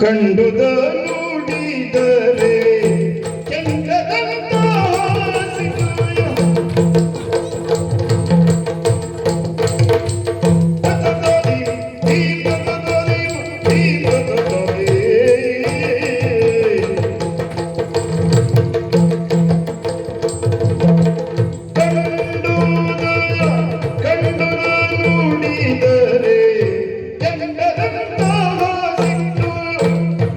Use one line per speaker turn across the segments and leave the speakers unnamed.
ಕಂಡುದ ನುಡಿದರೆ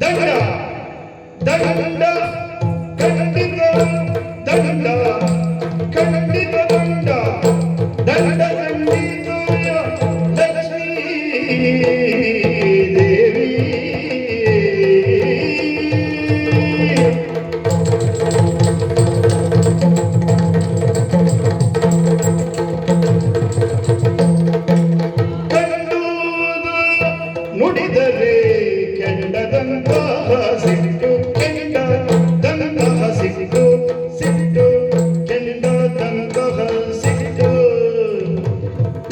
ದಂಡ ದಂಡ ಖಂಡಿತ ದಂಡ ಖಂಡಿತ ದಂಡ ದಂಡ ಖಂಡಿತ ಲಕ್ಷ್ಮೀ ದೇವಿ. ನುಡಿದರೆ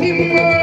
Timber.